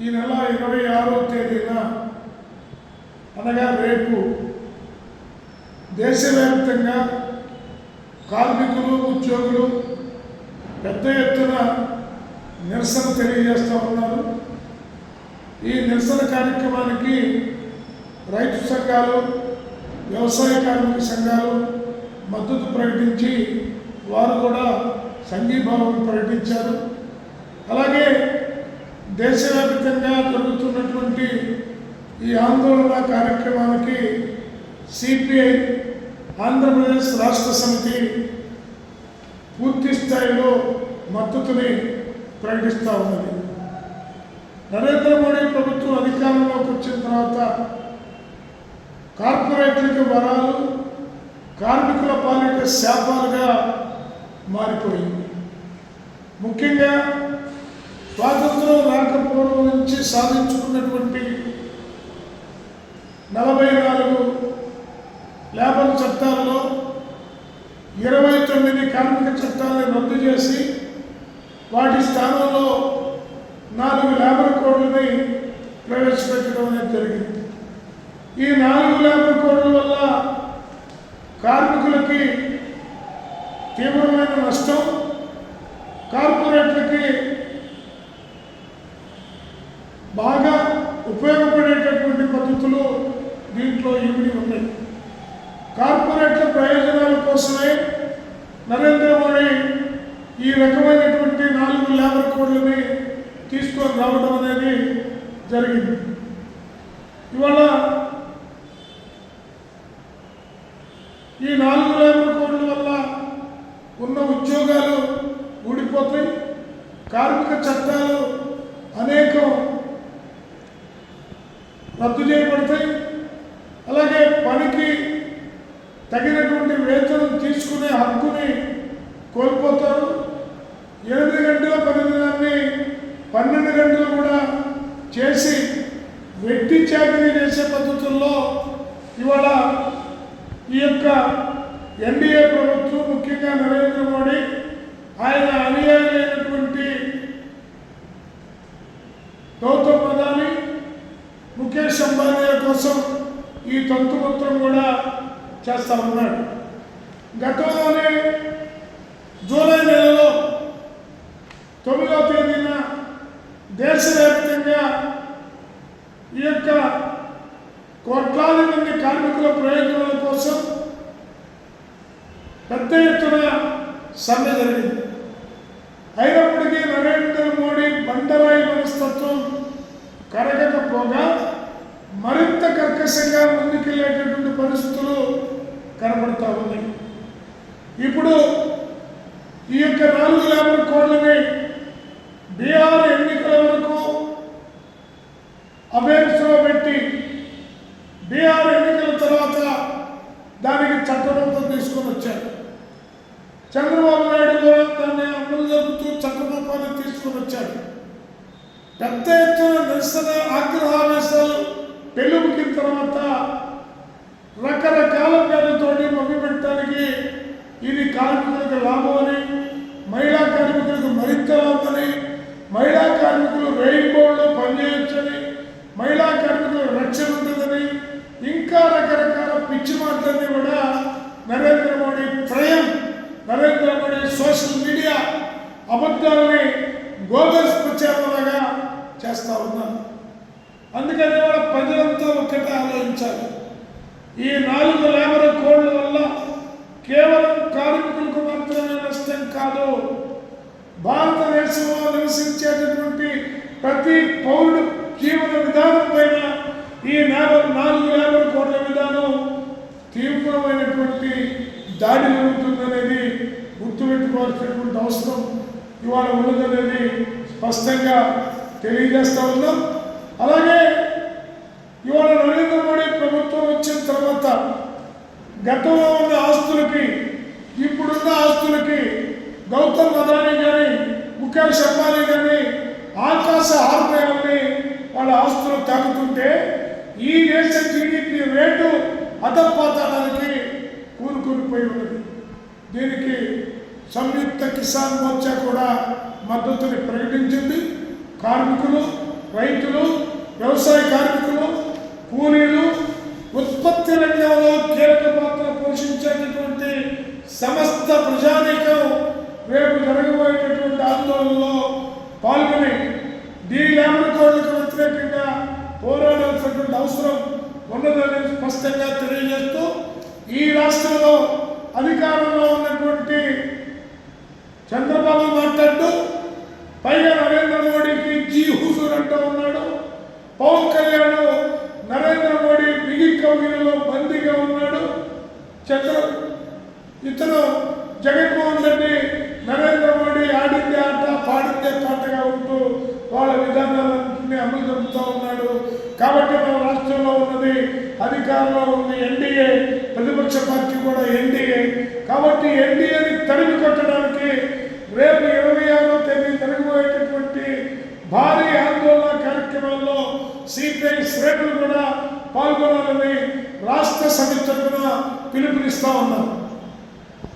ఈ నెల ఇరవై ఆరో తేదీన అనగా రేపు దేశవ్యాప్తంగా కార్మికులు ఉద్యోగులు పెద్ద ఎత్తున నిరసన తెలియజేస్తూ ఉన్నారు. ఈ నిరసన కార్యక్రమానికి రైతు సంఘాలు వ్యవసాయ కార్మిక సంఘాలు మద్దతు ప్రకటించి వారు కూడా సంఘీభావం ప్రకటించారు. అలాగే దేశవ్యాప్తంగా జరుగుతున్నటువంటి ఈ ఆందోళన కార్యక్రమానికి సిపిఐ ఆంధ్రప్రదేశ్ రాష్ట్ర సమితి పూర్తి స్థాయిలో మద్దతుని ప్రకటిస్తూ ఉన్నది. నరేంద్ర మోడీ ప్రభుత్వం అధికారంలోకి వచ్చిన తర్వాత కార్పొరేట్లకు వరాలు కార్మికుల పాలిట శాపాలుగా మారిపోయింది. ముఖ్యంగా నుంచి సాధించుకున్నటువంటి నలభై నాలుగు లేబర్ చట్టాల్లో ఇరవై తొమ్మిది కార్మిక చట్టాలను రద్దు చేసి వాటి స్థానంలో నాలుగు లేబర్ కోడ్లని ప్రవేశపెట్టడం అనేది జరిగింది. ఈ నాలుగు లేబర్ కోడ్ల వల్ల కార్మికులకి తీవ్రమైన నష్టం కార్పొరేట్లకి బాగా ఉపయోగపడేటటువంటి పద్ధతులు దీంట్లో ఇవి ఉన్నాయి? కార్పొరేట్ల ప్రయోజనాల కోసమే నరేంద్ర మోడీ ఈ రకమైనటువంటి నాలుగు లేబర్ కోడ్లని తీసుకొని రావడం అనేది జరిగింది. ఇవాళ ఈ నాలుగు లేబర్ కోడ్ల వల్ల ఉన్న ఉద్యోగాలు ఊడిపోతాయి. కార్మిక చట్టాలు అనేకం రద్దు చేయబడతాయి అలాగే పనికి తగినటువంటి వేతనం తీసుకునే హక్కుని కోల్పోతారు. ఎనిమిది గంటల పనిదినాన్ని పన్నెండు గంటలు కూడా చేసి వెట్టి చాకరీ చేసే పద్ధతుల్లో ఇవాళ ఈ యొక్క ఎన్డీఏ ప్రభుత్వం ముఖ్యంగా నరేంద్ర మోడీ ఆయన అనుయాయులైనటువంటి గౌతమ్ ముఖేష్ అంబానీ కోసం ఈ తంతు మొత్తం కూడా చేస్తా ఉన్నాడు. గతంలోనే జూలై నెలలో తొమ్మిదవ తేదీన దేశవ్యాప్తంగా ఈ యొక్క కోట్లాది మంది కార్మికుల ప్రయోజనాల కోసం పెద్ద ఎత్తున సమ్మె జరిగింది. అయినప్పటికీ నరేంద్ర మోడీ బండరాయి మనస్తత్వం కరగకపోగా మరింత కర్కశంగా ముందుకెళ్ళేటటువంటి పరిస్థితులు కనబడతా ఉన్నాయి. ఇప్పుడు ఈ యొక్క నాలుగు యాభై కోడ్లని బీహార్ ఎన్నికల వరకు అభ్యర్థిలో పెట్టి బీహార్ ఎన్నికల తర్వాత దానికి చట్టరూపం తీసుకొని వచ్చారు. చంద్రబాబు నాయుడు కూడా దాన్ని అమలు జరుపుతూ చట్టరూపాన్ని తీసుకొని వచ్చారు. పెద్ద ఎత్తున నిరసన ఆగ్రహావేశాలు పెళ్ళుబుకిన తర్వాత రకరకాల పేర్లతోటి పంపిపెట్టడానికి ఇది కార్మికులకు లాభం అని మహిళా కార్మికులకు మరింత లాభమని మహిళా కార్మికులు రెయిన్బోల్లో పనిచేయొచ్చని మహిళా కార్మికులకు రక్షణ ఉంటుందని ఇంకా రకరకాల పిచ్చి మాటలన్నీ కూడా నరేంద్ర మోడీ త్రయం నరేంద్ర మోడీ సోషల్ మీడియా అబద్ధాలని గోదర్స్ ప్రచారంలాగా చేస్తా ఉన్నారు. అందుకని కూడా ఒక్కటే ఈ నాలుగు లేబర్ కోడ్ల వల్ల కేవలం కార్మికులకు మాత్రమే నష్టం కాదు భారతదేశంలో నివసించేటటువంటి ప్రతి పౌరుడు జీవన విధానం పైన ఈ లేబర్ నాలుగు లేబర్ కోడ్ల విధానం తీవ్రమైనటువంటి దాడి జరుగుతుందనేది గుర్తుపెట్టుకోవాల్సినటువంటి అవసరం ఇవాళ ఉన్నదనేది స్పష్టంగా తెలియజేస్తా ఉన్నాం. అలాగే ఇవాళ నరేంద్ర తర్వాత గతంలో ఉన్న ఆస్తులకి ఇప్పుడున్న ఆస్తులకి గౌతమ్ అదానీ కానీ ముఖేష్ అంబానీ కానీ ఆకాశ హార్మేయాలని వాళ్ళ ఆస్తులు తాకుతుంటే ఈ దేశ జీడిపి రేటు అధపాతానికి కూరుకునిపోయి ఉన్నది. దీనికి సంయుక్త కిసాన్ మోర్చా కూడా మద్దతుని ప్రకటించింది. కార్మికులు రైతులు వ్యవసాయ కార్మికులు కూలీలు ప్రజానీకం రేపు జరగబోయేటటువంటి ఆందోళనలో పాల్గొని డీ లేబర్ కోడ్లకు వ్యతిరేకంగా పోరాడాల్సినటువంటి అవసరం ఉన్నదని స్పష్టంగా తెలియజేస్తూ ఈ రాష్ట్రంలో అధికారంలో ఉన్నటువంటి చంద్రబాబు మాట్లాడుతూ పైగా నరేంద్ర మోడీకి జీ హుజూర్ అంటూ ఉన్నాడు. పవన్ కళ్యాణ్ నరేంద్ర మోడీ బిగి కౌగిలిలో బందీగా ఉన్నాడు. చంద్ర ఇతను జగన్మోహన్ రెడ్డి నరేంద్ర మోడీ ఆడిందే ఆట పాడిందే పాటగా ఉంటూ వాళ్ళ విధానాలన్నింటినీ అమలు జరుపుతూ ఉన్నాడు. కాబట్టి మన రాష్ట్రంలో ఉన్నది అధికారంలో ఉంది ఎన్డీఏ ప్రతిపక్ష పార్టీ కూడా ఎన్డీఏ కాబట్టి ఎన్డీఏని తరిమి కొట్టడానికి రేపు ఇరవై ఆరో తేదీ జరగబోయేటటువంటి భారీ ఆందోళన కార్యక్రమాల్లో సిపిఐ శ్రేణులు కూడా పాల్గొనాలని రాష్ట్ర సమితి తరఫున పిలుపునిస్తా ఉన్నారు.